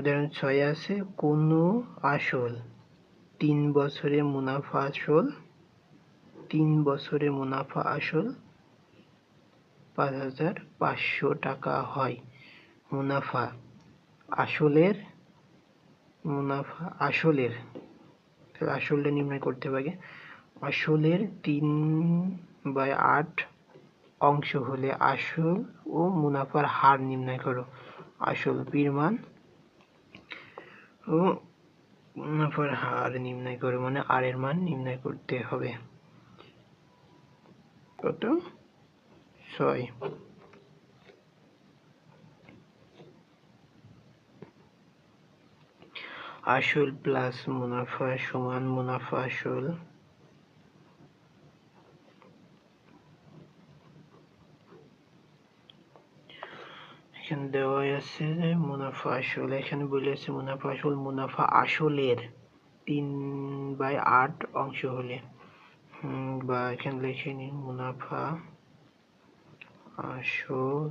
উদাহরণ ছয় আছে। কোনো আসল। তিন বছরে মুনাফা আসল। তিন বছরে মুনাফা আসল। পাঁচ হাজার পাঁচশো টাকা হয়। মুনাফা আসলের মুনাফা আসলের। আসলটা নির্ণয় করতে পারে আসলের তিন বাই আট অংশ হলে আসল ও মুনাফার হার নির্ণয় করো। আসল বির মান ও তারপর হার নির্ণয় করে মানে আর এর মান নির্ণয় করতে হবে। কত? ছয়। আসল প্লাস মুনাফা সমান মুনাফা আসল। এখানে দেওয়া আছে যে মুনাফা আসল, এখানে বলে আছে মুনাফা আসল, মুনাফা আসলের তিন বাই আট অংশ হলে। বা এখানে লিখে নিন মুনাফা আসল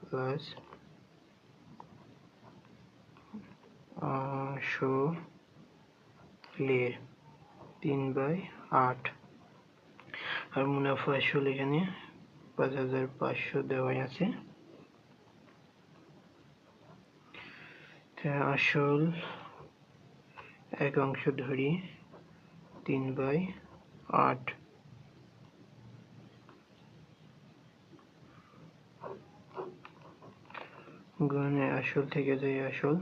প্লাস আসলের তিন বাই আট। আর মুনাফা আসল এখানে পাঁচ হাজার পাঁচশো দেওয়াই আছে। আসল এক অংশ ধরি, তিন বাই আট। গুণে আসল থেকে যায় আসল।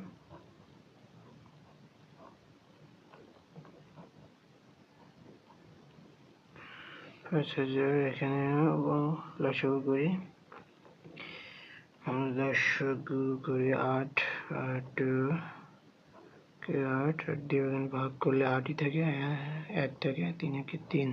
পাঁচ হাজার এখানে লসগু করি। আমরা লসগু করি আট আট আট? আট দিয়ে ভাগ করলে আটই থাকে, এক থাকে, তিন একে তিন।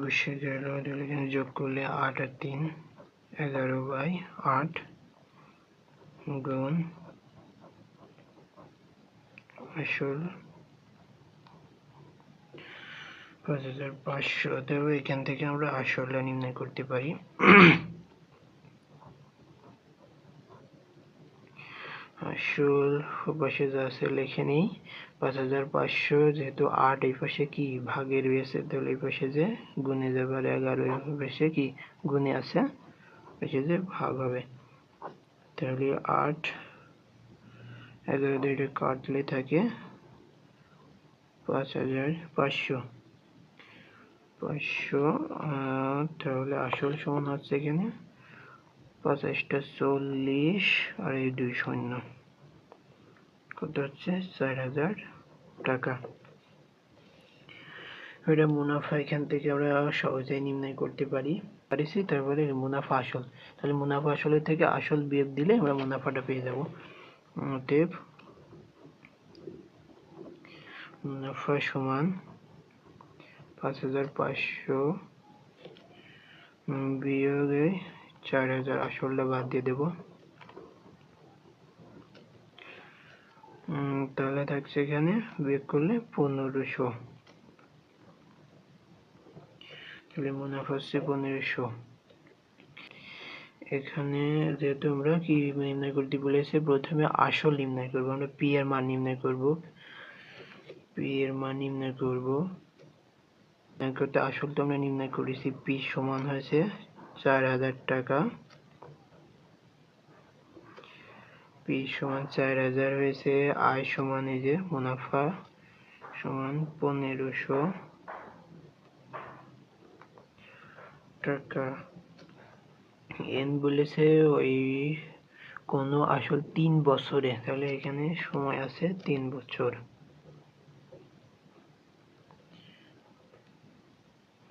বসে গেল এখানে যোগ করলে আট আর তিন, এগারো বাই আট গুণ আসল পাঁচ হাজার পাঁচশো আসল পাশে যা আছে পাঁচ হাজার পাঁচশো, যেহেতু আট এই পাশে কি ভাগে রয়েছে তাহলে এই পাশে যে গুণে যাবে আর এগারো পাশে কি গুণে আছে পাশে যে ভাগ হবে। তাহলে আট এগারো দুইটা কাটলে থাকে, পাঁচ হাজার পাঁচশো। পাঁচশো তাহলে আসল সমান হচ্ছে এখানে পঁচাশটা চল্লিশ আর এই দুই শূন্য। কত হচ্ছে? চার হাজার টাকা। এটা মুনাফা এখান থেকে আমরা সহজেই নির্ণয় করতে পারি। পারিছি, তারপরে মুনাফা আসল। তাহলে মুনাফা আসলের থেকে আসল বিয়োগ দিলে আমরা মুনাফাটা পেয়ে যাব। অতএব মুনাফা সমান পাঁচ হাজার পাঁচশো বিয়োগে চার হাজার আসলটা বাদ দিয়ে দেব। তাহলে থাকছে এখানে বিয়োগ করলে পনেরোশো। তাহলে মুনাফা হচ্ছে পনেরোশো। এখানে যেহেতু আমরা কি নির্ণয় করতে বলেছে? প্রথমে আসল নির্ণয় করব, আমরা পি এর মান নির্ণয় করব। পি এর মান নির্ণয় করব। করতে আসল তো আমরা নির্ণয় করেছি পি সমান হয়েছে চার হাজার টাকা। পি সমান চার হাজার হয়েছে আয় সমান এই যে মুনাফা সমান পনেরোশো টাকা। এন বলেছে ওই কোনো আসল তিন বছরে। তাহলে এখানে সময় আছে তিন বছর।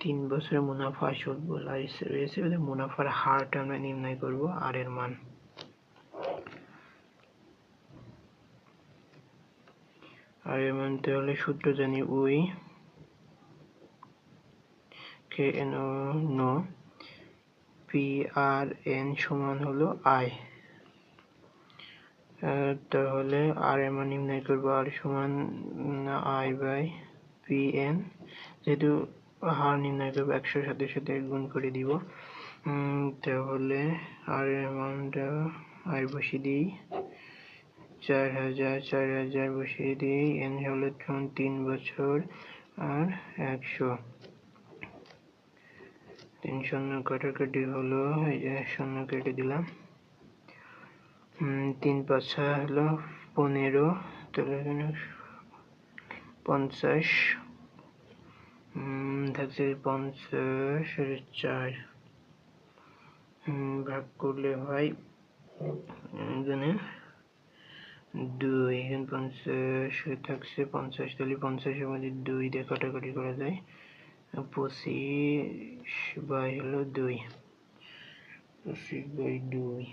তিন বছরের মুনাফা আসল বলা রয়েছে মুনাফার হারটা আমরা নির্ণয় করব, আর এর মান। আর এর মান তাহলে সূত্র জানি V K N no P R N সমান হলো আই তাহলে আর এর মান নির্ণয় করব আর সমান আই বাই পি এন যেহেতু হার নির্ণয় করব একশোর সাথে সাথে গুণ করে দিব। তাহলে আর অ্যামাউন্টটা আর বসিয়ে দিই। চার হাজার চার হাজার বসিয়ে দিই। এন হলো তিন বছর আর একশো। তিন শূন্য কাটাকাটি হলো, এই যে শূন্য কেটে দিলাম। তিন পাঁচা হলো পনেরো, তাহলে পঞ্চাশ। থাকছে পঞ্চাশ চার ভাগ করলে হয় এখানে দুই, এখানে পঞ্চাশ থাকছে পঞ্চাশ, তাহলে পঞ্চাশের মধ্যে দুই দিয়ে কাটাকাটি করা যায়। পঁচিশ বাই হলো দুই পঁচিশ বাই দুই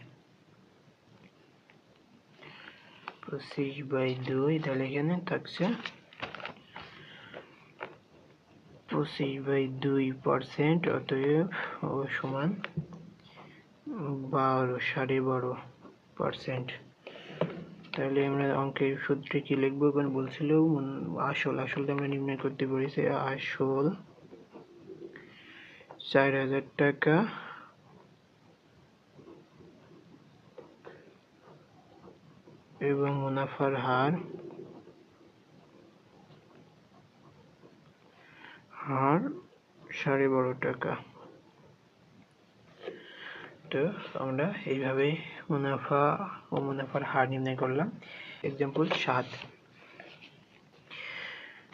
পঁচিশ বাই দুই তাহলে এখানে থাকছে পঁচিশ বাই দুই পার্সেন্ট অতএব সমান বারো সাড়ে বারো পার্সেন্ট তাহলে আমরা অঙ্কের সূত্রে কি লিখব? কারণ বলছিল আসল, আসলটা আমরা নির্ণয় করতে পেরেছি আসল। চার হাজার টাকা। এবং মুনাফার হার। হার সাড়ে বারো টাকা। তো আমরা এইভাবে মুনাফা ও মুনাফার হার নির্ণয় করলাম। এক্সাম্পল সাত।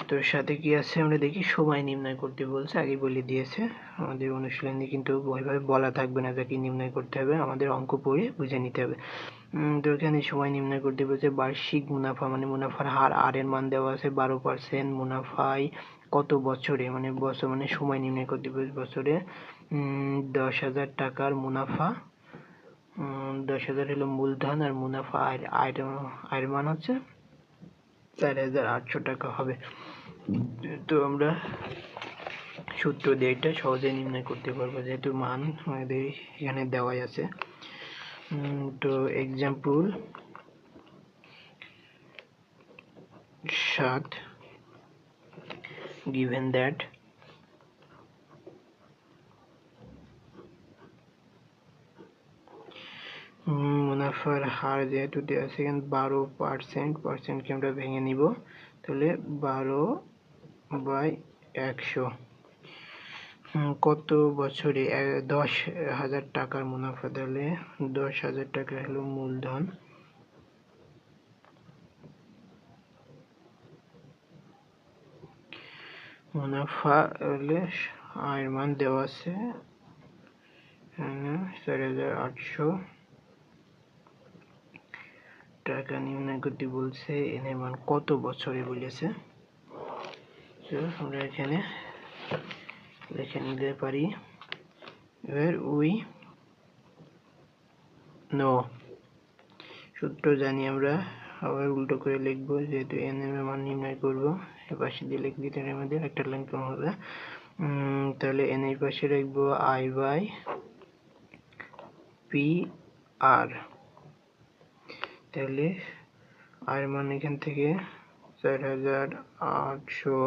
তো সাথে কি আছে? আমরা দেখি, সময় নির্ণয় করতে বলছে, আগে বলে দিয়েছে। আমাদের অনুশীলনে কিন্তু ওইভাবে বলা থাকবে না যে কি নির্ণয় করতে হবে, আমাদের অঙ্ক পড়ে বুঝে নিতে হবে। তো এখানে সময় নির্ণয় করতে বলছে, বার্ষিক মুনাফা মানে মুনাফার হার, আর এর মান দেওয়া আছে বারো পার্সেন্ট মুনাফায় কত বছরে? মানে বছর মানে সময় নির্ণয় করতে বলছে বছরে দশ হাজার টাকার মুনাফা। দশ হাজার হলো মূলধন আর মুনাফা আয়ের আয়ের আয়ের মান হচ্ছে চার হাজার আটশো টাকা হবে। তো আমরা সূত্র দিয়ে এটা সহজে নির্ণয় করতে পারব যেহেতু মান আমাদের এখানে দেওয়াই আছে। তো এক্সাম্পল সাত given that মুনাফার হার যেহেতু দেওয়া এখানে বারো পার্সেন্ট পার্সেন্টকে আমরা ভেঙে নিব। তাহলে বারো বাই একশো। কত বছরে দশ হাজার টাকার মুনাফা তাহলে দশ হাজার টাকা হলো মূলধন। মুনাফা হলে আয়ের মান দেওয়া আছে এখানে চার হাজার আটশো। টাকা নির্ণয় বলছে এনের মান কত বছরে বলেছে? আমরা এখানে লিখে নিতে পারি। এবার উই নো। সূত্র জানি আমরা। আবার উল্টো করে লিখব, যেহেতু এন এর মান নির্ণয় করব, এ পাশে দিয়ে লিখে দিতে এর মধ্যে একটা লাইন কম হবে। তাহলে এন এর পাশে লিখব আই বাই পি আর তাহলে আয়ের মান এখান থেকে চার হাজার আটশো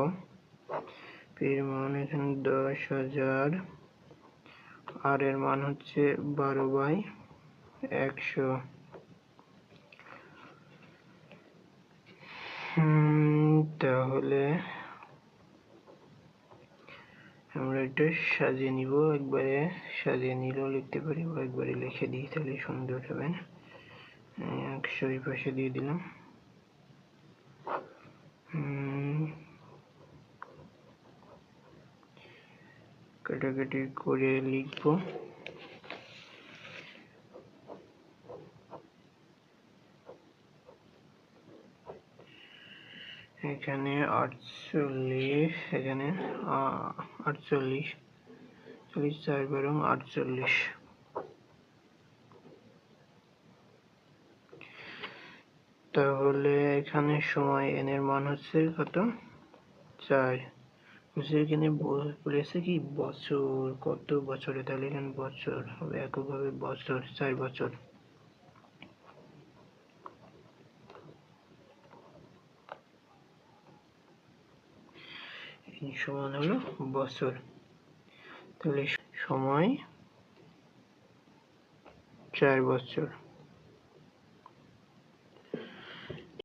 পির মান এখানে দশ হাজার। আর এর মান হচ্ছে বারো বাই একশো। তাহলে আমরা এটা সাজিয়ে নিব, একবারে সাজিয়ে নিলেও লিখতে পারি, বা একবারে লিখে দিই, তাহলে সুন্দর হবে একশো এই পাশে দিয়ে দিলাম। কাটাকাটি করে লিখব। এখানে আটচল্লিশ এখানে আটচল্লিশ, চল্লিশ চার বরং আটচল্লিশ। তাহলে এখানে সময় n এর মান হচ্ছে কত? চার। বলছে এখানে বলেছে কি? বছর, কত বছরে? তাহলে এখানে বছর হবে, এককভাবে বছর, চার বছর। সমান হলো বছর। তাহলে সময় চার বছর।